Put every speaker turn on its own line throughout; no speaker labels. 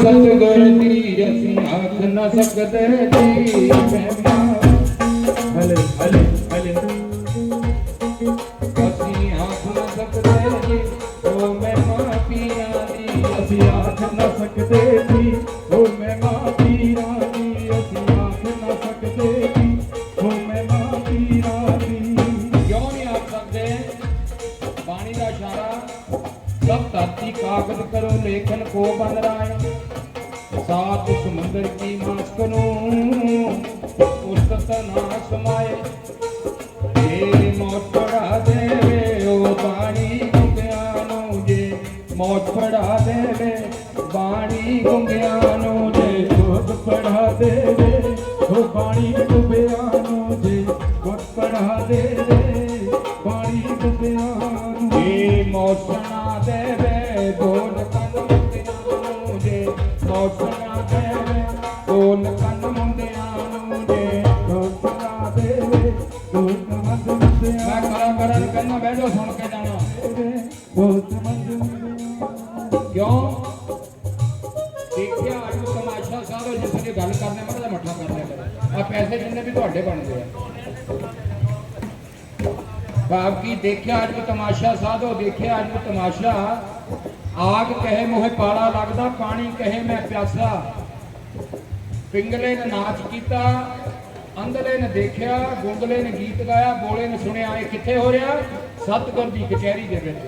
ਸਤਿਗੁਰ ਦੀ ਅਸੀਂ ਆਖ ਨਾ ਸਕਦੇ ਜੀ
ਹਲੇ ਹਲੇ ਹਲੇ।
ਅਸੀਂ ਆਖ ਨਾ ਸਕਦੇ ਜੀ ਓ ਮਹਿਮਾ ਪੀਰਾਂ ਦੀ।
ਅਸੀਂ ਆਖ ਨਾ ਸਕਦੇ ਜੀ ਹੋ ਮੈਂ ਮਾਂ ਦੀ। ਅਸੀਂ ਆਖ ਨਾ ਸਕਦੇ ਜੀ ਹੋ ਮੈਂ ਮਾਂ ਦੀ।
ਕਿਉਂ ਨਹੀਂ ਆਖ ਸਕਦੇ? ਬਾਣੀ ਦਾ ਇਸ਼ਾਰਾ ਸਭ ਧਰਤੀ ਕਾਗਜ਼ ਕਰੋ, ਲੇਖਨ ਕੋ ਬਨ ਰਾਏ। ਸਾਤ ਸਮੁੰਦਰ ਕੀ ਮਾਸਕ ਮੈਂ ਕਰਾ ਕਰਨ ਕਹਿੰਦਾ ਬੈਠੋ ਸੁਣ ਕੇ ਜਾਣਾ। ਕਿਉਂ? ਦੇਖਿਆ, ਅੱਜ ਤਮਾਸ਼ਾ ਸਾਧੋ ਜਿਸ ਦੀ ਗੱਲ ਕਰਨੇ ਮੈਂ ਮੱਠਾ ਕਰ। ਆ ਪੈਸੇ ਜਿੰਨੇ ਵੀ ਤੁਹਾਡੇ ਬਣਦੇ ਆ। ਭਾਵ ਕੀ ਦੇਖਿਆ, ਅੱਜ ਤਮਾਸ਼ਾ ਸਾਧੋ ਦੇਖਿਆ, ਅੱਜ ਤਮਾਸ਼ਾ। ਆਗ ਕਹੇ ਮੋਹੇ ਪਾਲਾ ਲੱਗਦਾ, ਪਾਣੀ ਕਹੇ ਮੈਂ ਪਿਆਸਾ। ਪਿੰਗਲੇ ਨੇ ਨਾਚ ਕੀਤਾ ਅੰਧਲੇ ਨੇ ਦੇਖਿਆ ਗੁੰਗਲੇ ਨੇ ਗੀਤ ਗਾਇਆ ਬੋਲੇ ਨੇ ਸੁਣਿਆ ਇਹ ਕਿੱਥੇ ਹੋ ਰਿਹਾ? ਸਤਗੁਰ ਦੀ ਕਚਹਿਰੀ ਦੇ ਵਿੱਚ।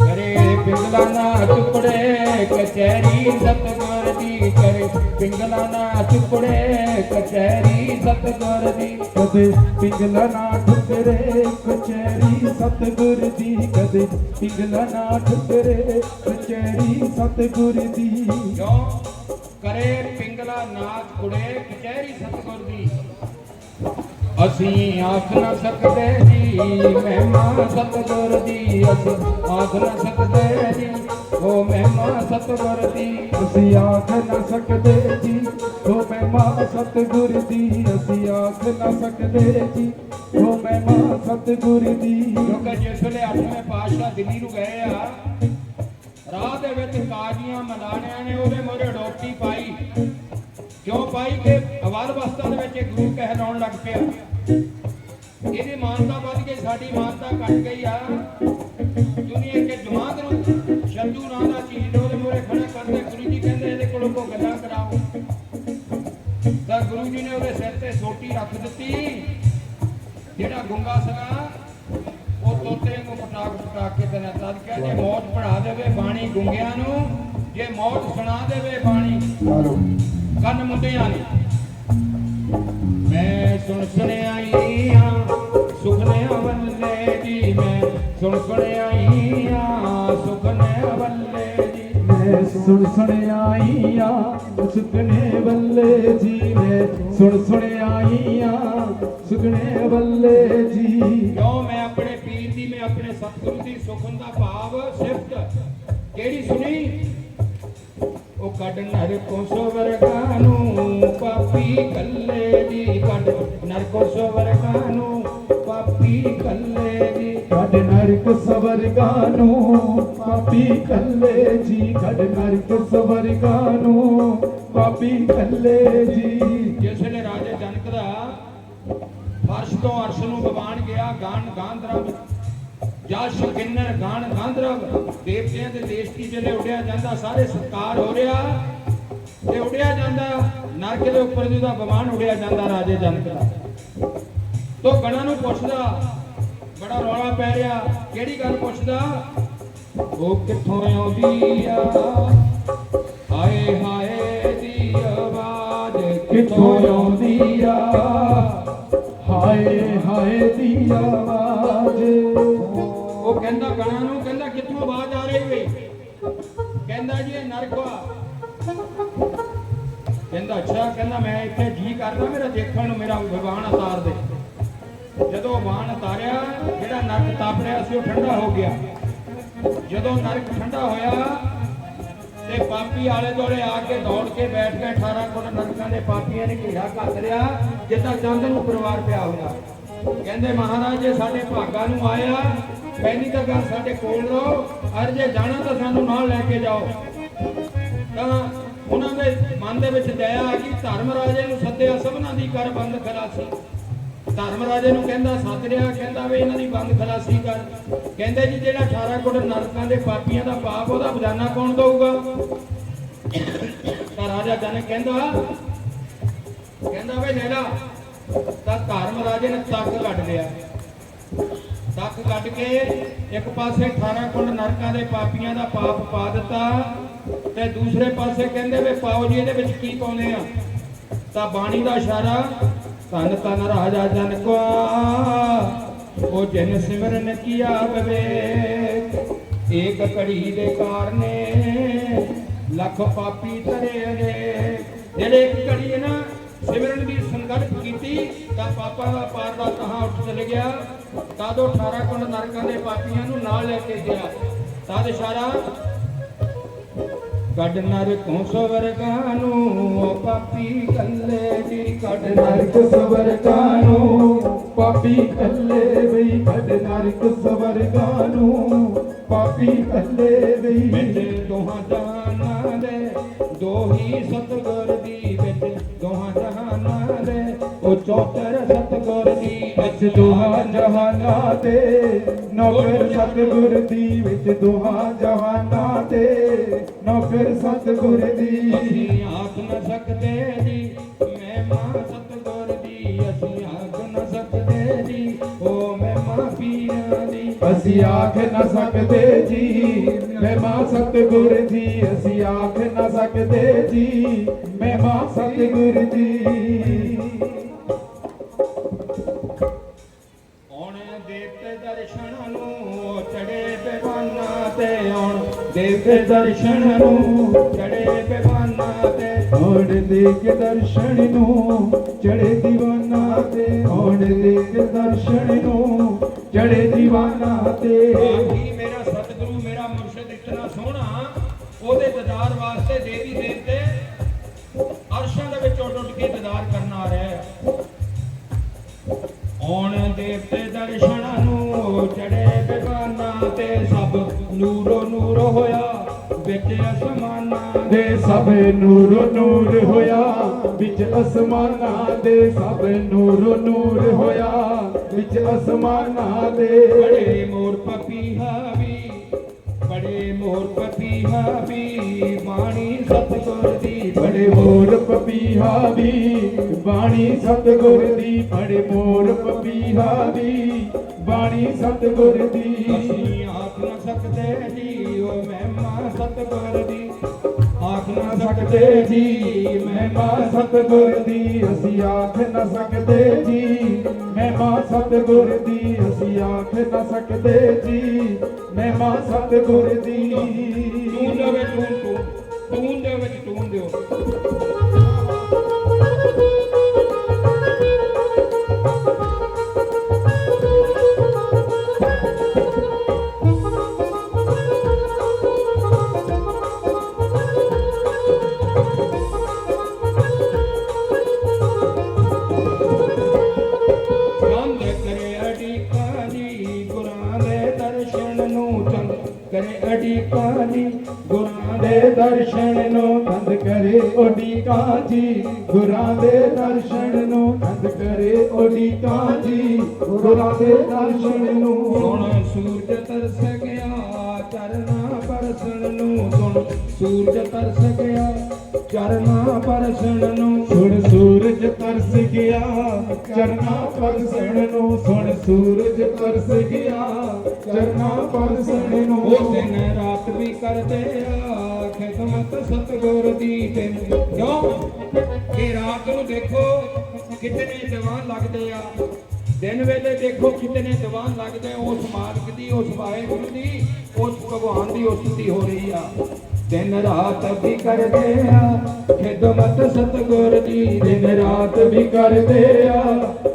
ਕਰੇ ਪਿੰਗਲਾ ਨਾ ਟੁਕੜੇ ਕਚਹਿਰੀ ਸਤਗੁਰ ਦੀ ਕਰੇ। ਪਿੰਗਲਾ ਨਾ ਟੁਕੜੇ ਕਚਹਿਰੀ ਸਤਗੁਰ ਦੀ
ਕਦੇ। ਪਿੰਗਲਾ ਨਾ ਠੁਕਰੇ ਕਚਹਿਰੀ ਸਤਿਗੁਰ ਦੀ ਕਦੇ। ਪਿੰਗਲਾ ਨਾ ਠੁਕਰੇ ਕਚਹਿਰੀ ਸਤਿਗੁਰ ਦੀ।
ਕਿਉਂ? ਕਰੇ ਪਿੰਗਲਾ ਨਾਚ ਕੁੜੇ ਕਚਹਿਰੀ ਸਤਗੁਰ ਦੀ। ਅਸੀਂ ਆਖ ਨਾ ਸਕਦੇ ਜੀ, ਮਹਿਮਾ ਸਤਗੁਰ ਦੀ ਅਸੀਂ ਆਖ ਨਾ ਸਕਦੇ ਜੀ। ਉਹ ਮਹਿਮਾ ਸਤਗੁਰ ਦੀ
ਅਸੀਂ ਆਖ ਨਾ ਸਕਦੇ ਜੀ। ਉਹ ਮਹਿਮਾ ਸਤਿਗੁਰ ਦੀ ਅਸੀਂ ਆਖ ਨਾ ਸਕਦੇ ਜੀ। ਉਹ ਮਹਿਮਾ ਸਤਿਗੁਰ ਦੀ
ਕਿਉਂਕਿ ਜਿਸ ਵੇਲੇ 8ਵੇਂ ਪਾਤਸ਼ਾਹ ਦਿੱਲੀ ਨੂੰ ਗਏ ਆ, ਰਾਹ ਦੇ ਵਿੱਚ ਕਾਜੀਆਂ ਮਲਾਣਿਆਂ ਨੇ ਉਹਦੇ ਮੋਰੇ ਡੋਪਟੀ ਪਾਈ। ਕਿਉਂ ਪਾਈ ਕਿ ਅਵਲ ਵਸਤਾਂ ਦੇ ਵਿੱਚ ਇਹ ਗੁਰੂ ਕਹਿਲਾਉਣ ਲੱਗ ਪਿਆ? ਇਹਦੀ ਮਾਨਤਾ ਵੱਧ ਗਈ ਸਾਡੀ ਮਾਨਤਾ ਘਟ ਗਈ ਆ। ਦੁਨੀਆ ਕੇ ਜਮਾਤ ਨੂੰ ਸ਼ੰਦੂ ਨਾਂ ਦਾ ਚੀਜ਼ ਉਹਦੇ ਮੋਰੇ ਖੜਾ ਕਰਦੇ ਗੁਰੂ ਜੀ ਕਹਿੰਦੇ ਇਹਦੇ ਕੋਲੋਂ ਕੋ ਗੱਲਾਂ ਕਰਾਓ। ਤਾਂ ਗੁਰੂ ਜੀ ਨੇ ਉਹਦੇ ਸਿਰ ਤੇ ਸੋਟੀ ਰੱਖ ਦਿੱਤੀ। ਜਿਹੜਾ ਗੁੰਗਾ ਸੀਗਾ ਉਹ ਤੋਤੇ ਨੂੰ ਪਟਾਕ ਪਟਾਕ ਕੇ ਤੇ ਤਦ ਕਿਹਾ ਜੇ ਮੌਤ ਪੜਾ ਦੇਵੇ ਬਾਣੀ ਗੁੰਗਿਆਂ ਨੂੰ ਜੇ ਮੌਤ ਸੁਣਾ ਦੇਵੇ ਬਾਣੀ ਕੰਨ ਮੁੰਡਿਆਂ ਨੇ। ਮੈਂ ਸੁਣ ਸੁਣਿਆਈ ਸੁਖਨੇ ਵੱਲੇ ਜੀ, ਮੈਂ ਸੁਣ ਸੁਣਿਆਈ ਸੁਖਨੇ ਵੱਲੇ ਜੀ।
ਮੈਂ ਸੁਣ ਸੁਣ ਸੁਖਨੇ ਬੱਲੇ ਜੀ, ਮੈਂ ਸੁਣ ਸੁਣ ਸੁਖਨੇ ਵੱਲੇ ਜੀ।
ਕਿਉਂ ਮੈਂ ਆਪਣੇ ਪੀਰ ਦੀ, ਮੈਂ ਆਪਣੇ ਸਤਿਗੁਰੂ ਦੀ ਸੁਖਨ ਦਾ ਭਾਵ ਸਿਫਤ ਕਿਹੜੀ ਸੁਣੀ? ਕੱਢ ਨਰ ਕੋ ਸਵਰਗਾ ਨੂੰ ਪਾਪੀ ਕੱਲੇ ਦੀ ਕੱਢ। ਨਰ ਕੋ ਸਵਰਗਾ ਨੂੰ ਪਾਪੀ ਕੱਲੇ ਦੀ
ਕੱਢ। ਨਰਕ ਸਵਰਗਾ ਨੂੰ ਪਾਪੀ ਕੱਲੇ ਜੀ। ਕੱਢ ਨਰਕ ਸਵਰਗਾ ਨੂੰ ਪਾਪੀ ਕੱਲੇ ਜੀ।
ਜਿਸ ਰਾਜੇ ਜਨਕ ਦਾ ਫਰਸ਼ ਤੋਂ ਅਰਸ਼ ਨੂੰ ਬਵਾਨ ਗਿਆ ਗਾਨ ਗਾਂਧਰਵ ਜਸ ਸ਼ਕਿੰਨਰ ਗਾਨ ਗਾਂਧਰਵ, ਦੇਵਤਿਆਂ ਦੇ ਦੇਸ਼ ਦੀ ਜਿਹੜੇ ਉੱਡਿਆ ਜਾਂਦਾ, ਸਾਰੇ ਸਤਕਾਰ ਹੋ ਰਿਹਾ। ਤੇ ਉੱਡਿਆ ਜਾਂਦਾ, ਨਰਕ ਦੇ ਉੱਪਰ ਜਿਹਦਾ ਬਵਾਨ ਉੱਡਿਆ ਜਾਂਦਾ ਰਾਜੇ ਜਨਕ ਦਾ। ਤੋ ਗਣਾ ਨੂੰ ਪੁੱਛਦਾ, ਬੜਾ ਰੌਲਾ ਪੈ ਰਿਹਾ, ਕਿਹੜੀ ਗੱਲ ਪੁੱਛਦਾ? ਉਹ ਕਿੱਥੋਂ ਆਉਂਦੀ ਆ? ਹਾਏ ਹਾਏ, ਦੀ ਆਵਾਜ਼
ਕਿੱਥੋਂ ਆਉਂਦੀ ਆ? ਹਾਏ ਹਾਏ, ਦੀ ਆਵਾਜ਼।
ਉਹ ਕਹਿੰਦਾ ਗਣਾ ਨੂੰ, ਕਹਿੰਦਾ ਕਿੱਥੋਂ ਆਵਾਜ਼ ਆ ਰਹੀ ਵੇ ਕਹਿੰਦਾ ਜੀ ਇਹ ਨਰਕ ਕਹਿੰਦਾ ਅੱਛਾ, ਕਹਿੰਦਾ ਮੈਂ ਇੱਥੇ ਜੀ ਕਰਦਾ ਮੇਰਾ ਦੇਖਣ ਨੂੰ ਮੇਰਾ ਵਿਵਾਨ ਉਤਾਰ ਦੇ। ਜਦੋਂ ਵਾਣ ਉਤਾਰਿਆ ਜਿਹੜਾ ਨਰਕ ਤਪ ਰਿਹਾ ਸੀ ਉਹ ਠੰਡਾ ਹੋ ਗਿਆ। ਜਦੋਂ ਨਰਕ ਠੰਡਾ ਹੋਇਆ, ਤੇ ਪਾਪੀ ਆਲੇ ਦੋਲੇ ਆ ਕੇ ਦੌੜ ਕੇ ਬੈਠ ਗਏ 18 ਕੋਟ ਨਰਕਾਂ ਦੇ ਪਾਪੀਆਂ ਨੇ ਘੇਰਾ ਘੱਟ ਲਿਆ, ਜਿੱਦਾਂ ਚੰਦ ਨੂੰ ਪਰਿਵਾਰ ਪਿਆ ਹੋਇਆ। ਕਹਿੰਦੇ ਮਹਾਰਾਜ, ਜੇ ਸਾਡੇ ਭਾਗਾਂ ਨੂੰ ਆਇਆ ਪਹਿਲੀ ਤਾਂ ਗੱਲ ਸਾਡੇ ਕੋਲ ਰਹੋ ਅਰ ਜੇ ਜਾਣਾ ਤਾਂ ਸਾਨੂੰ ਨਾਲ ਲੈ ਕੇ ਜਾਓ। ਤਾਂ ਉਹਨਾਂ ਦੇ ਮਨ ਦੇ ਵਿੱਚ ਦਇਆ ਆ ਗਈ, ਧਰਮ ਰਾਜੇ ਨੂੰ ਸੱਦਿਆ, ਸਭਨਾਂ ਦੀ ਕਰ ਬੰਦ ਖਲਾਸੀ। ਧਰਮ ਰਾਜੇ ਨੂੰ ਕਹਿੰਦਾ, ਸੱਦ ਰਿਹਾ, ਕਹਿੰਦਾ ਵੀ ਇਹਨਾਂ ਦੀ ਬੰਦ ਖਲਾਸੀ ਕਰ। ਕਹਿੰਦੇ ਜੀ, ਜਿਹੜਾ 18 ਕੋਟ ਨਰਕਾਂ ਦੇ ਪਾਪੀਆਂ ਦਾ ਪਾਪ ਉਹਦਾ ਬਜਾਨਾ ਕੌਣ ਦਊਗਾ? ਤਾਂ ਰਾਜਾ ਜਨਕ ਕਹਿੰਦਾ ਕਹਿੰਦਾ ਵੇ ਲੈਲਾ ਤਾਂ ਧਰਮ ਰਾਜੇ ਨੇ ਤੱਕ ਕੱਢ ਲਿਆ। ਤੱਕ ਕੱਢ ਕੇ ਇੱਕ ਪਾਸੇ 18 ਕੁੰਡ ਨਰਕਾਂ ਦੇ ਪਾਪੀਆਂ ਦਾ ਪਾਪ ਪਾ ਦਿੱਤਾ ਤੇ ਦੂਸਰੇ ਪਾਸੇ ਕਹਿੰਦੇ ਵੇ ਪਾਓ ਜੀ, ਇਹਦੇ ਵਿੱਚ ਕੀ ਪਾਉਂਦੇ ਆ? ਤਾਂ ਬਾਣੀ ਦਾ ਇਸ਼ਾਰਾ, ਧੰਨ ਧੰਨ ਰਾਜਾ ਜਨ ਕੋ ਉਹ ਜਿਨ ਸਿਮਰਨ ਕੀਆ ਵਿਵੇਕ ਏਕ ਘੜੀ ਦੇ ਕਾਰਨੇ, ਲੱਖ ਪਾਪੀ ਤਰੇ ਅਨੇ ਜਿਹੜੇ ਇੱਕ ਘੜੀ ਹੈ ਨਾ ਸਿਮਰਨ ਦੀ ਸੰਕਲਪ ਕੀਤੀ ਤਾਂ ਪਾਪਾਂ ਦਾ ਪਾਰ ਦਾ ਕਹਾ ਉੱਠ ਚਲੇ ਗਿਆ। ਤਦ 18 ਕੁੰਡ ਨਰਕਾਂ ਦੇ ਪਾਪੀਆਂ ਨੂੰ ਨਾਲ ਲੈ ਕੇ ਗਿਆ। ਤਦ ਇਸ਼ਾਰਾ, ਕੱਢ ਨਰ ਸਵਰਗਾਂ ਨੂੰ ਪਾਪੀ ਕੱਲੇ ਦੀ ਕੱਢ
ਨਰਕ ਸਵਰਗਾਂ ਨੂੰ, ਪਾਪੀ ਕੱਲੇ ਬਈ ਕੱਢ ਨਰਕ ਸਵਰਗਾਂ ਨੂੰ, ਪਾਪੀ ਕੱਲੇ ਬਈ
ਵਿੱਚ ਦੋਹਾਂ ਜਹਾਨਾਂ ਦੇ ਦੋਹੀ ਸਤਗੁਰ ਚੌਤਰ ਸਤਗੁਰ ਦੀ
ਵਿੱਚ ਦੋਹਾਂ ਜਹਾਨਾਂ ਤੇ ਨੌਕਰ ਸਤਿਗੁਰ ਦੀ ਵਿੱਚ ਦੋਹਾਂ ਜਹਾਨਾਂ ਤੇ ਨੌਕਰ ਸਤਿਗੁਰ ਦੀ।
ਅਸੀਂ ਆਖ ਨਾ ਸਕਦੇ ਜੀ ਮੈਂ ਮਾਂ ਸਤਗੁਰ ਦੀ। ਅਸੀਂ ਆਖ ਨਾ ਸਕਦੇ ਜੀ ਉਹ ਮੈਂ ਮਾਂ ਪੀਰਾਂ ਦੀ।
ਅਸੀਂ ਆਖ ਨਾ ਸਕਦੇ ਜੀ ਮਹਿਮਾ ਸਤਿਗੁਰ ਦੀ। ਅਸੀਂ ਆਖ ਨਾ ਸਕਦੇ ਜੀ ਮਹਿਮਾ ਸਤਿਗੁਰ ਦੀ।
ਦੇਵਤੇ ਦਰਸ਼ਨ ਨੂੰ ਚੜੇ ਪੈਵਾਨਾ ਤੇ। ਹੋਣ
ਦੇ ਕੇ ਦਰਸ਼ਨ ਨੂੰ ਚੜੇ ਦੀਵਾਨਾ ਤੇ। ਹੋਣ ਦੇ ਕੇ ਦਰਸ਼ਨ ਨੂੰ ਚੜੇ ਦੀਵਾਨਾ ਤੇ।
ਆਹੀ ਮੇਰਾ ਸਤਿਗੁਰੂ ਮੇਰਾ ਮੁਰਸ਼ਿਦ ਇਤਨਾ ਸੋਹਣਾ। ਉਹਦੇ ਦੀਦਾਰ ਵਾਸਤੇ ਦੇਵੀ ਦੇਵਤੇ ਦੇ ਸਭ ਨੂਰ ਨੂਰ ਹੋਇਆ। ਵਿੱਚ ਅਸਮਾਨਾਂ
ਦੇ ਸਭ ਨੂਰ ਨੂਰ ਹੋਇਆ। ਵਿੱਚ ਅਸਮਾਨਾਂ ਦੇ
ਬੜੇ ਬੜੇ ਮੋਰ ਪਪੀਹਾ ਵੀ ਬਾਣੀ ਸਤਿਗੁਰ ਦੀ
ਬੜੇ ਮੋਰ ਪਪੀਹਾ ਵੀ ਬਾਣੀ ਸਤਿਗੁਰ ਦੀ ਬੜੇ ਮੋਰ ਪਪੀਹਾ ਵੀ ਬਾਣੀ ਸਤਿਗੁਰ ਦੀ।
ਅਸੀਂ ਆਖ ਨਾ ਸਕਦੇ ਜੀ ਉਹ ਮਹਿਮਾ ਸਤਿਗੁਰ ਦੀ। ਆਖ ਨਾ ਸਕਦੇ ਜੀ,
ਮਹਿਮਾ ਸਤਿਗੁਰ ਦੀ ਅਸੀਂ ਆਖ ਨਾ ਸਕਦੇ ਜੀ। ਮਹਿਮਾ ਸਤਿਗੁਰ ਦੀ ਅਸੀਂ ਆਖ ਨਾ ਸਕਦੇ ਜੀ। ਮਹਿਮਾ ਸਤਿਗੁਰ ਦੀ
ਤੂੰ ਦੇ ਵਿੱਚ ਤੂੰ ਤੂੰ ਦੇ ਵਿੱਚ ਤੂੰ ਦਿਓ।
ਓਡੀਕਾਂ ਜੀ ਗੁਰਾਂ ਦੇ ਦਰਸ਼ਨ ਨੂੰ ਕੰਦ ਕਰੇ ਓਡੀਕਾਂ ਜੀ ਗੁਰਾਂ ਦੇ ਦਰਸ਼ਨ ਨੂੰ
ਸੁਣ ਸੂਰਜ ਤਰਸ ਗਿਆ ਚਰਨਾ ਪਰਸਣ ਨੂੰ ਸੁਣ, ਸੂਰਜ ਤਰਸ ਗਿਆ। ਚਰਨਾ ਪਰਸਣ ਨੂੰ
ਸੁਣ, ਸੂਰਜ ਤਰਸ ਗਿਆ। ਚਰਨਾ ਪਰਸਣ ਨੂੰ ਸੁਣ, ਸੂਰਜ ਤਰਸ ਗਿਆ। ਚਰਨਾ ਪਰਸਣ ਨੂੰ
ਉਹ ਦਿਨ ਰਾਤ ਵੀ ਕਰਦੇ ਆ। ਖਿਦਮਤ ਸਤਗੁਰ ਦੀ ਦਿਨ। ਕਿਉਂ? ਕਿ ਰਾਤ ਨੂੰ ਦੇਖੋ ਕਿਤਨੇ ਦੀਵਾਨ ਲੱਗਦੇ ਆ। ਦਿਨ ਵੇਲੇ ਦੇਖੋ ਕਿਤਨੇ ਦੀਵਾਨ ਲੱਗਦੇ ਉਸ ਮਾਲਕ ਦੀ, ਉਸ ਵਾਹਿਗੁਰੂ ਦੀ, ਉਸ ਭਗਵਾਨ ਦੀ ਉਸਤੀ ਹੋ ਰਹੀ ਆ। ਦਿਨ ਰਾਤ ਵੀ ਕਰਦੇ ਆ, ਖਿਦਮਤ ਸਤਗੁਰ ਦੀ,
ਦਿਨ ਰਾਤ ਵੀ ਕਰਦੇ ਆ।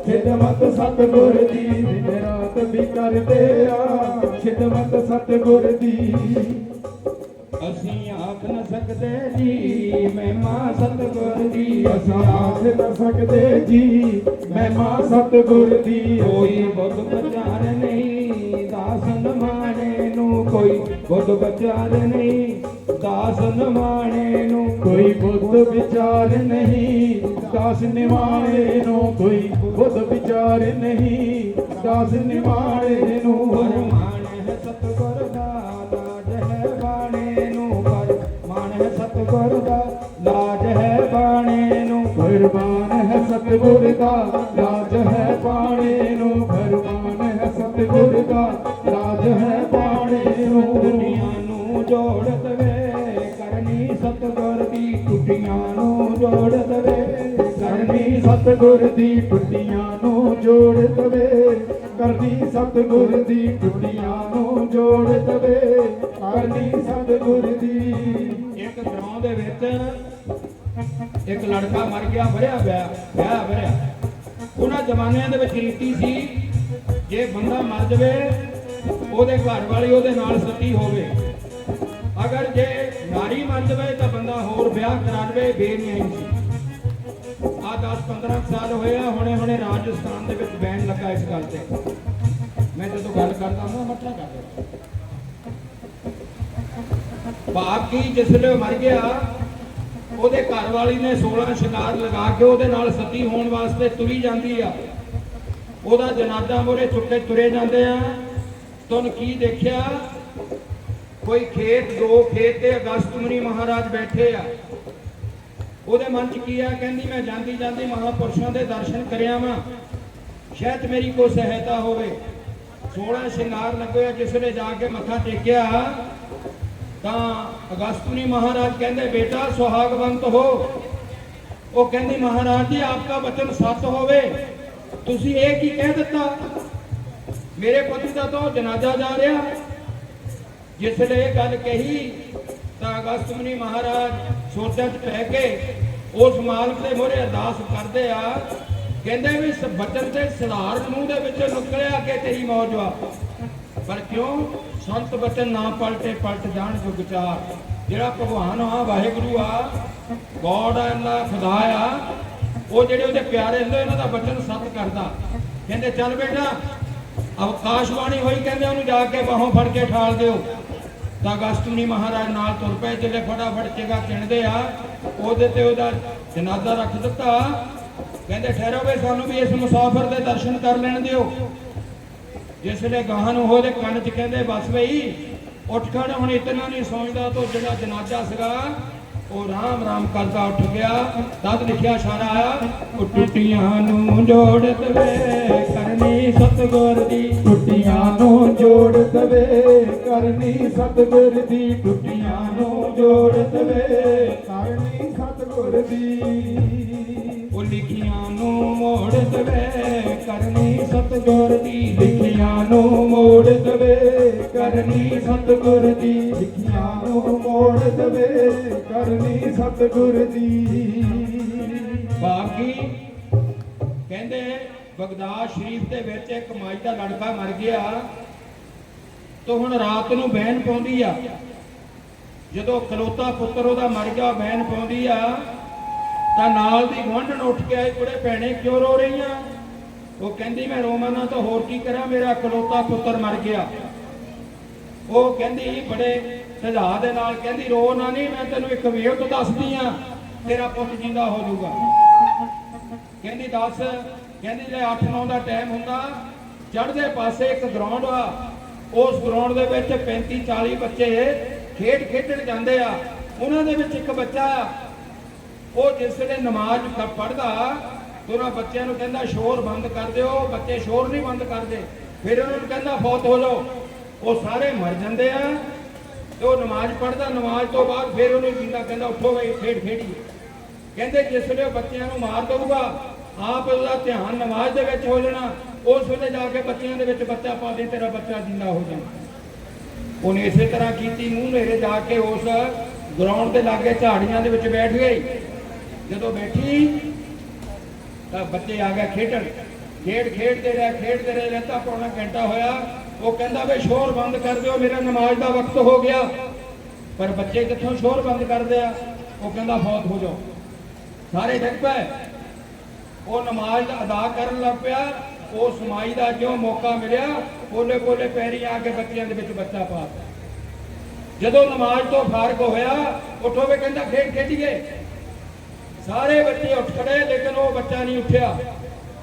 ਖਿਦਮਤ ਸਤਿਗੁਰ ਦੀ, ਦਿਨ ਰਾਤ ਵੀ ਕਰਦੇ ਆ, ਖਿਦਮਤ ਸਤਿਗੁਰ ਦੀ।
ਅਸੀਂ ਆਖ ਨਾ ਸਕਦੇ ਜੀ, ਮਹਿਮਾ ਸਤਗੁਰ ਦੀ,
ਅਸਾਂ ਆਖ ਨਾ ਸਕਦੇ ਜੀ, ਮਹਿਮਾ ਸਤਿਗੁਰ ਦੀ।
ਕੋਈ ਬੁੱਧ ਵਿਚਾਰ ਨਹੀਂ, ਦਾਸ ਮਾਣੇ ਨੂੰ ਕੋਈ ਬੁੱਧ ਵਿਚਾਰ ਨਹੀਂ, ਦਾਸ ਨਿਮਾਣੇ ਨੂੰ
ਕੋਈ ਬੁੱਧ ਵਿਚਾਰ ਨਹੀਂ, ਦਾਸ ਨਿਵਾਣੇ ਨੂੰ ਕੋਈ ਬੁੱਧ ਵਿਚਾਰ ਨਹੀਂ, ਦਾਸ ਨਿਵਾਣੇ ਨੂੰ
ਮਾਣ ਹੈ ਸਤਿਗੁਰ ਸਤਿਗੁਰ ਦਾ ਲਾਜ ਹੈ ਬਾਣੇ ਨੂੰ
ਫਰਮਾਨ ਹੈ ਸਤਿਗੁਰ ਦਾ, ਰਾਜ ਹੈ ਬਾਣੇ ਨੂੰ ਫਰਮਾਨ ਹੈ ਸਤਿਗੁਰ ਦਾ, ਰਾਜ ਹੈ ਬਾਣੇ ਨੂੰ।
ਦੁਨੀਆ ਨੂੰ ਜੋੜ ਦਵੇ ਕਰਨੀ ਸਤਿਗੁਰ ਦੀ ਟੁੱਟੀਆਂ ਨੂੰ ਜੋੜ ਦਵੇ
ਕਰਨੀ ਸਤਿਗੁਰ ਦੀ ਟੁੱਟੀਆਂ ਨੂੰ ਜੋੜ ਦਵੇ ਕਰਨੀ ਸਤਿਗੁਰ ਦੀ ਟੁੱਟੀਆਂ ਨੂੰ ਜੋੜ ਦਵੇ ਕਰਨੀ ਸਤਿਗੁਰ ਦੀ
ਇੱਕ ਗਰਾਉਂ ਦੇ ਵਿੱਚ ਇੱਕ ਲੜਕਾ ਮਰ ਗਿਆ ਭਰਿਆ ਵਿਆਹ ਵਿਆਹ ਭਰਿਆ ਉਹਨਾਂ ਜ਼ਮਾਨਿਆਂ ਦੇ ਵਿੱਚ ਰੀਤੀ ਸੀ, ਜੇ ਬੰਦਾ ਮਰ ਜਵੇ, ਉਹਦੇ ਘਰ ਵਾਲੀ ਉਹਦੇ ਨਾਲ ਸਤੀ ਹੋਵੇ। ਅਗਰ ਜੇ ਨਾਰੀ ਮਰ ਜਾਵੇ, ਤਾਂ ਬੰਦਾ ਹੋਰ ਵਿਆਹ ਕਰਾ ਲਵੇ ਬੇਨਿਆਈ ਸੀ। ਆ 10 15 ਸਾਲ ਹੋਇਆ ਹੁਣੇ ਹੁਣੇ ਰਾਜਸਥਾਨ ਦੇ ਵਿੱਚ ਬੈਨ ਲੱਗਾ ਇਸ ਗੱਲ ਤੇ। ਮੈਂ ਜਦੋਂ ਗੱਲ ਕਰਦਾ ਹਾਂ ਮਤਲਬ ਕਰਦਾ ਬਾਕੀ ਜਿਸਲੇ ਮਰ ਗਿਆ, ਉਹਦੇ ਘਰ ਵਾਲੀ ਨੇ 16 ਸ਼ਿਕਾਰ ਲਗਾ ਕੇ ਉਹਦੇ ਨਾਲ ਸਤੀ ਹੋਣ ਵਾਸਤੇ ਤੁਰੀ ਜਾਂਦੀ ਆ। ਉਹਦਾ ਜਨਾਜ਼ਾ ਮੋਰੇ ਚੁੱਕੇ ਤੁਰੇ ਜਾਂਦੇ ਆ। ਤੁਨ ਕੀ ਦੇਖਿਆ? ਕੋਈ ਖੇਤ, ਦੋ ਖੇਤ ਤੇ ਅਗਸਤ ਮੁਨੀ ਮਹਾਰਾਜ ਬੈਠੇ ਆ। ਉਹਦੇ ਮਨ ਚ ਕੀ ਆ? ਕਹਿੰਦੀ, ਮੈਂ ਜਾਂਦੀ ਜਾਂਦੀ ਮਹਾਪੁਰਸ਼ਾਂ ਦੇ ਦਰਸ਼ਨ ਕਰਿਆ ਵਾਂ। ਸ਼ਾਇਦ ਮੇਰੀ ਕੋਈ ਸਹਾਇਤਾ ਹੋਵੇ। 16 ਸ਼ਿੰਗਾਰ ਲੱਗੇ ਆ ਜਿਸ ਨੇ ਜਾ ਕੇ ਮੱਥਾ ਟੇਕਿਆ ਤਾਂ ਅਗਸਤਨੀ ਮਹਾਰਾਜ ਕਹਿੰਦੇ, ਬੇਟਾ, ਸੁਹਾਗਵੰਤ ਹੋ। ਉਹ ਕਹਿੰਦੀ, ਮਹਾਰਾਜ ਜੀ, ਆਪਕਾ ਬਚਨ ਸੱਤ ਹੋਵੇ। ਤੁਸੀਂ ਇਹ ਕੀ ਕਹਿ ਦਿੱਤਾ? ਮੇਰੇ ਪਤੀ ਦਾ ਤਾਂ ਜਨਾਜ਼ਾ ਜਾ ਰਿਹਾ। ਜਿਸ ਨੇ ਇਹ ਗੱਲ ਕਹੀ, ਤਾਂ ਅਗਸਤਮਨੀ ਮਹਾਰਾਜ ਸੋਚਾਂ 'ਚ ਪੈ ਕੇ ਉਸ ਮਾਲਕ ਦੇ ਮੋਹਰੇ ਅਰਦਾਸ ਕਰਦੇ ਆ। ਕਹਿੰਦੇ ਵੀ ਇਸ ਬਚਨ ਤੇ ਸਧਾਰਨ ਮੂੰਹ ਦੇ ਵਿੱਚੋਂ ਨਿਕਲਿਆ ਕਿ ਤੇਰੀ ਮੌਜ ਵਾ ਪਰ ਕਿਉਂ? ਸੰਤ ਬਚਨ ਨਾ ਪਲਟੇ, ਪਲਟ ਜਾਣ ਜੋ ਵਿਚਾਰ ਜਿਹੜਾ ਭਗਵਾਨ ਆ, ਵਾਹਿਗੁਰੂ ਆ, ਗੋਡ ਆ ਅੱਲਾ ਖੁਦਾ ਆ, ਉਹ ਜਿਹੜੇ ਉਹਦੇ ਪਿਆਰੇ ਹੁੰਦੇ, ਉਹਨਾਂ ਦਾ ਬਚਨ ਸਤ ਕਰਦਾ। ਕਹਿੰਦੇ, ਚੱਲ ਬੇਟਾ, ਅਵਕਾਸ਼ਵਾਣੀ ਹੋਈ, ਕਹਿੰਦੇ ਉਹਨੂੰ ਜਾ ਕੇ ਬਾਹੋਂ ਫੜ ਕੇ ਠਾਲ ਦਿਓ। ਤਾਂ ਅਗਸਤੁਨੀ ਮਹਾਰਾਜ ਨਾਲ ਤੁਰ ਪਏ, ਜਿਹੜੇ ਫਟਾਫਟ ਜਗ੍ਹਾ ਚਿਣਦੇ ਆ, ਉਹਦੇ ਤੇ ਉਹਦਾ ਜਨਾਜ਼ਾ ਰੱਖ ਦਿੱਤਾ। ਕਹਿੰਦੇ, ਠਹਿਰੋ ਵੇ ਸਾਨੂੰ ਵੀ ਇਸ ਮੁਸਾਫਰ ਦੇ ਦਰਸ਼ਨ ਕਰ ਲੈਣ ਦਿਓ। ਜਿਸ ਨੇ ਗਾਹਾਂ ਨੂੰ ਉਹਦੇ ਕੰਨ 'ਚ ਕਹਿੰਦੇ, ਬਸ ਬਈ, ਉੱਠ ਖੜ, ਹੁਣ ਇਤਨਾ ਨਹੀਂ ਸੋਚਦਾ ਤੋ ਜਿਹੜਾ ਜਨਾਜ਼ਾ ਸੀਗਾ, ਉਹ ਰਾਮ ਰਾਮ ਕਰਦਾ ਉੱਠ ਗਿਆ। ਤਦ ਲਿਖਿਆ ਇਸ਼ਾਰਾ ਆਇਆ ਉਹ ਟੁੱਟੀਆਂ ਨੂੰ ਜੋੜ ਦਵੇ, ਕਰਨੀ ਸਤਗੁਰ ਦੀ
ਟੁੱਟੀਆਂ ਨੂੰ ਜੋੜ ਦਵੇ, ਕਰਨੀ ਸਤਿਗੁਰ ਦੀ ਟੁੱਟੀਆਂ ਨੂੰ ਜੋੜ ਦਵੇ, ਕਰਨੀ ਸਤਿਗੁਰ ਦੀ
ਲਿਖੀਆਂ ਨੂੰ ਮੋੜ ਦਵੇ, ਕਰਨੀ ਸਤਗੁਰ ਦੀ
ਲਿਖੀਆਂ ਨੂੰ ਮੋੜ ਦਵੇ, ਕਰਨੀ ਸਤਿਗੁਰ ਦੀ ਲਿਖੀਆਂ ਨੂੰ ਮੋੜ ਦਵੇ, ਕਰਨੀ ਸਤਿਗੁਰ ਦੀ।
ਬਾਕੀ ਕਹਿੰਦੇ ਬਗਦਾਦ ਸ਼ਰੀਫ ਦੇ ਵਿੱਚ ਇੱਕ ਮਾਈ ਦਾ ਲੜਕਾ ਮਰ ਗਿਆ, ਤੋ ਹੁਣ ਰਾਤ ਨੂੰ ਬਹਿਨ ਪਾਉਂਦੀ ਆ। ਜਦੋਂ ਖਲੋਤਾ ਪੁੱਤਰ ਉਹਦਾ ਮਰ ਗਿਆ ਬਹਿਨ ਪਾਉਂਦੀ ਆ। ਤਾਂ ਨਾਲ ਦੀ ਗੁਆਂਢਣ ਉੱਠ ਕੇ ਆਈ ਕੁੜੇ ਭੈਣੇ, ਕਿਉਂ ਰੋ ਰਹੀਆਂ ਉਹ ਕਹਿੰਦੀ, ਮੈਂ ਰੋਵਾਂ ਨਾ ਤਾਂ ਹੋਰ ਕੀ ਕਰਾਂ? ਮੇਰਾ ਖਲੋਤਾ ਪੁੱਤਰ ਮਰ ਗਿਆ। ਉਹ ਕਹਿੰਦੀ, ਬੜੇ ਸੁਝਾਅ ਦੇ ਨਾਲ ਕਹਿੰਦੀ, ਰੋ ਨਾ ਨਹੀਂ ਮੈਂ ਤੈਨੂੰ ਇੱਕ ਵੇਵ ਦੱਸਦੀ ਆ, ਤੇਰਾ ਪੁੱਤ ਜਿੰਦਾ ਹੋ ਜਾਊਗਾ। ਕਹਿੰਦੀ, ਦੱਸ। ਕਹਿੰਦੀ, ਜੇ 8-9 ਦਾ ਟਾਈਮ ਹੁੰਦਾ, ਚੜ੍ਹਦੇ ਪਾਸੇ ਇੱਕ ਗਰਾਊਂਡ ਆ, ਉਸ ਗਰਾਊਂਡ ਦੇ ਵਿੱਚ 35-40 ਬੱਚੇ ਖੇਡ ਖੇਡਣ ਜਾਂਦੇ ਆ। ਉਹਨਾਂ ਦੇ ਵਿੱਚ ਇੱਕ ਬੱਚਾ ਉਹ ਜਿਸ ਵੇਲੇ ਨਮਾਜ਼ ਪੜ੍ਹਦਾ ਤੇ ਉਹਨਾਂ ਬੱਚਿਆਂ ਨੂੰ ਕਹਿੰਦਾ, ਸ਼ੋਰ ਬੰਦ ਕਰ ਦਿਓ। ਬੱਚੇ ਸ਼ੋਰ ਨਹੀਂ ਬੰਦ ਕਰਦੇ। ਫਿਰ ਉਹਨਾਂ ਨੂੰ ਕਹਿੰਦਾ, ਫੌਤ ਹੋ ਜਾਓ। ਉਹ ਸਾਰੇ ਮਰ ਜਾਂਦੇ ਆ ਤੇ ਉਹ ਨਮਾਜ਼ ਪੜਦਾ ਨਮਾਜ਼ ਤੋਂ ਬਾਅਦ ਫਿਰ ਉਹਨੂੰ ਜਿੰਦਾ ਕਹਿੰਦਾ, ਉੱਠੋ ਬਈ, ਖੇਡ ਖੇਡੀਏ। ਕਹਿੰਦੇ, ਜਿਸ ਵੇਲੇ ਉਹ ਬੱਚਿਆਂ ਨੂੰ ਮਾਰ ਦਊਗਾ, ਆਪ ਉਹਦਾ ਧਿਆਨ ਨਮਾਜ਼ ਦੇ ਵਿੱਚ ਹੋ ਜਾਣਾ। ਉਸ ਵੇਲੇ ਜਾ ਕੇ ਬੱਚਿਆਂ ਦੇ ਵਿੱਚ ਬੱਚਾ ਪਾ ਦੇ, ਤੇਰਾ ਬੱਚਾ ਜਿੰਦਾ ਹੋ ਜਾਣਾ। ਉਹਨੇ ਇਸੇ ਤਰ੍ਹਾਂ ਕੀਤੀ। ਮੂੰਹ ਨੇਰੇ ਜਾ ਕੇ ਉਸ ਗਰਾਊਂਡ ਦੇ ਲਾਗੇ ਝਾੜੀਆਂ ਦੇ ਵਿੱਚ ਬੈਠ ਗਈ। ਜਦੋਂ ਬੈਠੀ, ਤਾਂ ਬੱਚੇ ਆ ਗਏ ਖੇਡਣ। ਖੇਡ ਖੇਡਦੇ ਰਹੇ ਖੇਡਦੇ ਰਹੇ ਰਹਿਤਾ ਪੌਣਾ ਘੰਟਾ ਹੋਇਆ। ਉਹ ਕਹਿੰਦਾ ਵੇ ਸ਼ੋਰ ਬੰਦ ਕਰ ਦਿਓ, ਮੇਰਾ ਨਮਾਜ਼ ਦਾ ਵਕਤ ਹੋ ਗਿਆ। ਪਰ ਬੱਚੇ ਕਿੱਥੋਂ ਸ਼ੋਰ ਬੰਦ ਕਰਦੇ ਆ? ਉਹ ਕਹਿੰਦਾ, ਫੌਤ ਹੋ ਜਾਓ। ਸਾਰੇ ਡਿੱਗ ਪਏ। ਉਹ ਨਮਾਜ਼ ਦਾ ਅਦਾ ਕਰਨ ਲੱਗ ਪਿਆ। ਉਹ ਸਮਾਈ ਦਾ ਜਿਉਂ ਮੌਕਾ ਮਿਲਿਆ ਬੋਲੇ ਬੋਲੇ ਪੈਰੀ ਆ ਕੇ ਬੱਚਿਆਂ ਦੇ ਵਿੱਚ ਬੱਚਾ ਪਾ ਜਦੋਂ ਨਮਾਜ਼ ਤੋਂ ਫਾਰਗ ਹੋਇਆ, ਉੱਠੋ ਵੇ ਕਹਿੰਦਾ, ਖੇਡ ਖੇਡੀਏ। ਸਾਰੇ ਬੱਚੇ ਉੱਠ ਖੜੇ, ਲੇਕਿਨ ਉਹ ਬੱਚਾ ਨਹੀਂ ਉੱਠਿਆ।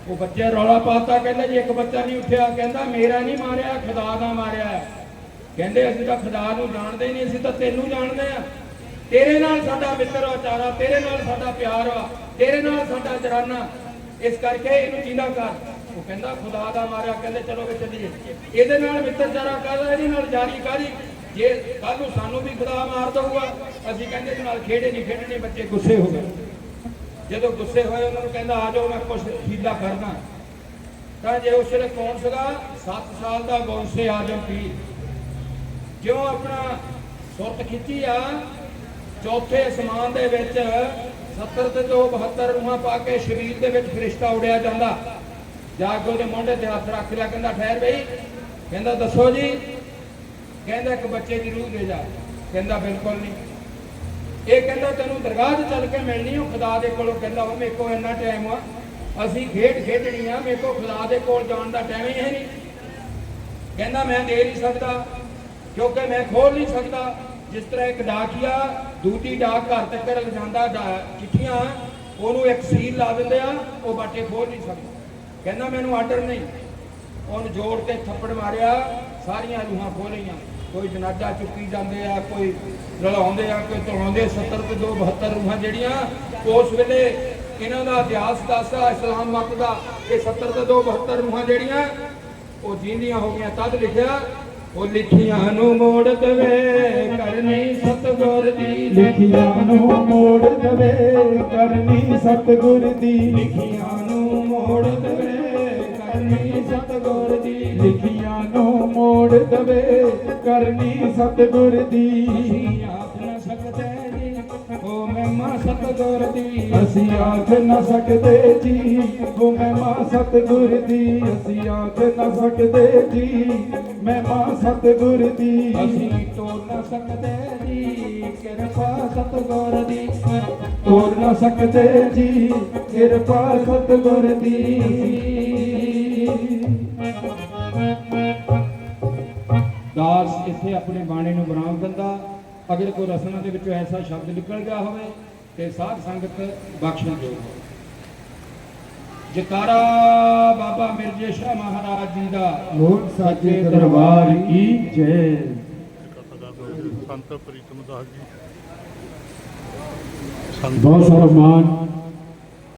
ਉਹ ਬੱਚੇ ਰੌਲਾ ਪਾਤਾ, ਕਹਿੰਦਾ ਜੀ, ਇੱਕ ਬੱਚਾ ਨਹੀਂ ਉੱਠਿਆ। ਕਹਿੰਦਾ, ਮੇਰਾ ਨਹੀਂ ਮਾਰਿਆ, ਖੁਦਾ ਦਾ ਮਾਰਿਆ ਕਹਿੰਦੇ, ਅਸੀਂ ਤਾਂ ਖੁਦਾ ਨੂੰ ਜਾਣਦੇ ਹੀ ਨਹੀਂ, ਅਸੀਂ ਤਾਂ ਤੈਨੂੰ ਜਾਣਦੇ ਆ ਤੇਰੇ ਨਾਲ ਸਾਡਾ ਮਿੱਤਰ ਵਿਚਾਰਾ ਤੇਰੇ ਨਾਲ ਸਾਡਾ ਪਿਆਰ ਆ, ਤੇਰੇ ਨਾਲ ਸਾਡਾ ਜਰਾਨਾ। ਇਸ ਕਰਕੇ ਇਹਨੂੰ ਜਿੰਦਾ ਕਰ। ਉਹ ਕਹਿੰਦਾ, ਖੁਦਾ ਦਾ ਮਾਰਿਆ। ਕਹਿੰਦੇ, ਚਲੋ ਵੀ ਚੱਲੀਏ। ਇਹਦੇ ਨਾਲ ਮਿੱਤਰਚਾਰਾ ਕਰਦਾ ਇਹਦੇ ਨਾਲ ਜਾਰੀ ਕਾਦੀ ਜੇ ਕੱਲ ਨੂੰ ਸਾਨੂੰ ਵੀ ਖੁਦਾ ਮਾਰ ਦਊਗਾ, ਅਸੀਂ ਕਹਿੰਦੇ ਨਾਲ ਖੇਡੇ ਨਹੀਂ ਖੇਡਣੇ, ਬੱਚੇ ਗੁੱਸੇ ਹੋ ਗਏ। ਜਦੋਂ ਗੁੱਸੇ ਹੋਏ ਉਹਨਾਂ ਨੂੰ ਕਹਿੰਦਾ, ਆ ਜਾਓ, ਮੈਂ ਕੁਝ ਹੀਲਾ ਕਰਨਾ ਤਾਂ ਜੇ ਉਸ ਵੇਲੇ ਕੌਣ ਸੀਗਾ? 7 ਸਾਲ ਦਾ ਗੌਂਸੇ ਆਜਮ ਪੀਰ ਜਿਉਂ ਆਪਣਾ ਸੁਰਤ ਖਿੱਚੀ ਆ? ਚੌਥੇ ਅਸਮਾਨ ਦੇ ਵਿੱਚ 70 ਤੇ ਤੋਂ 72 ਰੂਹਾਂ ਪਾ ਕੇ ਸਰੀਰ ਦੇ ਵਿੱਚ ਫਰਿਸ਼ਤਾ ਉੜਿਆ ਜਾਂਦਾ। ਜਾ ਕੇ ਉਹਦੇ ਮੋਢੇ ਤੇ ਹੱਥ ਰੱਖ ਲਿਆ, ਕਹਿੰਦਾ, ਠਹਿਰ ਬਈ। ਕਹਿੰਦਾ, ਦੱਸੋ ਜੀ। ਕਹਿੰਦਾ, ਇੱਕ ਬੱਚੇ ਦੀ ਰੂਹ ਦੇ ਜਾ। ਕਹਿੰਦਾ, ਬਿਲਕੁਲ ਨਹੀਂ। ਇਹ ਕਹਿੰਦਾ ਤੈਨੂੰ ਦਰਗਾਹ 'ਚ ਚੱਲ ਕੇ ਮਿਲਣੀ ਉਹ ਖੁਦਾ ਦੇ ਕੋਲੋਂ ਕਹਿੰਦਾ ਉਹ ਮੇਰੇ ਕੋਲ ਇੰਨਾ ਟਾਈਮ ਆ, ਅਸੀਂ ਖੇਡ ਖੇਡਣੀ ਆ, ਮੇਰੇ ਕੋਲ ਖੁਦਾ ਦੇ ਕੋਲ ਜਾਣ ਦਾ ਟਾਈਮ ਹੀ ਹੈ ਨਹੀਂ। ਕਹਿੰਦਾ ਮੈਂ ਦੇ ਨਹੀਂ ਸਕਦਾ, ਕਿਉਂਕਿ ਮੈਂ ਖੋਲ ਨਹੀਂ ਸਕਦਾ। ਜਿਸ ਤਰ੍ਹਾਂ ਇੱਕ ਡਾਕੀਆ ਦੂਜੀ ਡਾਕ ਘਰ ਤੱਕ ਲਿਜਾਂਦਾ ਚਿੱਠੀਆਂ, ਉਹਨੂੰ ਇੱਕ ਸੀਲ ਲਾ ਦਿੰਦੇ ਆ, ਉਹ ਬਾਟੇ ਖੋਲ ਨਹੀਂ ਸਕਦਾ। ਕਹਿੰਦਾ ਮੈਨੂੰ ਆਰਡਰ ਨਹੀਂ। ਉਹਨੂੰ ਜੋੜ ਕੇ ਥੱਪੜ ਮਾਰਿਆ, ਸਾਰੀਆਂ ਰੂਹਾਂ ਖੋਲੀਆਂ ਕੋਈ ਜਨਾਜ਼ਾ ਚੁੱਕੀ ਜਾਂਦੇ ਆ ਕੋਈ ਰਲਾਉਂਦੇ ਆ ਕੋਈ ਤਲਾਉਂਦੇ 70 ਤੇ 2 72 ਰੂਹਾਂ ਜਿਹੜੀਆਂ ਉਸ ਵੇਲੇ ਇਹਨਾਂ ਦਾ ਇਤਿਹਾਸ ਦੱਸਦਾ ਇਸਲਾਮ ਮਤ ਦਾ ਕਿ 70 ਤੇ 2 72 ਰੂਹਾਂ ਜਿਹੜੀਆਂ ਉਹ ਜੀਂਦੀਆਂ ਹੋ ਗਈਆਂ ਤਦ ਲਿਖਿਆ ਉਹ ਲਿਖੀਆਂ ਨੂੰ ਮੋੜ ਦਵੇ ਕਰਨੀ ਸਤਗੁਰ ਦੀ
ਲਿਖੀਆਂ ਨੂੰ ਮੋੜ ਦਵੇ ਕਰਨੀ ਸਤਿਗੁਰ ਦੀ
ਲਿਖੀਆਂ ਨੂੰ ਮੋੜ ਦਵੇ। ਕਰਨੀ ਸਤਗੁਰ ਦੀ
ਲਿਖੀਆਂ ਨੂੰ ਮੋੜ ਦਵੇ। ਕਰਨੀ ਸਤਿਗੁਰ ਦੀ।
ਅਸੀਂ ਆਖ ਨਾ ਸਕਦੇ ਜੀ ਉਹ ਮਹਿਮਾ ਸਤਗੁਰ ਦੀ।
ਅਸੀਂ ਆਖ ਨਾ ਸਕਦੇ ਜੀ ਉਹ ਮਹਿਮਾ ਸਤਿਗੁਰ ਦੀ। ਅਸੀਂ ਆਖ ਨਾ ਸਕਦੇ ਜੀ ਮਹਿਮਾ ਸਤਿਗੁਰ ਦੀ।
ਅਸੀਂ ਤੋੜ ਨਾ ਸਕਦੇ ਜੀ ਕਿਰਪਾ ਸਤਗੁਰ ਦੀ।
ਤੋੜ ਨਾ ਸਕਦੇ ਜੀ ਕਿਰਪਾ ਸਤਿਗੁਰ ਦੀ।
ਦਾਸ ਇੱਥੇ ਆਪਣੇ ਬਾਣੇ ਨੂੰ ਬਰਾਮ ਦਿੰਦਾ। ਅਗਰ ਕੋਈ ਰਸਨਾ ਦੇ ਵਿੱਚੋਂ ਐਸਾ ਸ਼ਬਦ ਨਿਕਲ ਗਿਆ ਹੋਵੇ ਤੇ ਸਾਧ ਸੰਗਤ ਬਖਸ਼ਣ ਦਿਓ ਜਕਾਰਾ ਬਾਬਾ ਮਿਰਜੇ ਸ਼ਾਹ ਮਹਾਰਾਜ ਜੀ ਦਾ
ਲੋਕ ਸਾਚੇ ਦਰਬਾਰ ਕੀ ਜੈ।
ਸੰਤ ਪ੍ਰੀਤਮ ਦਾਸ ਜੀ।
ਬਹੁਤ ਸਾਰਾ ਮਾਨ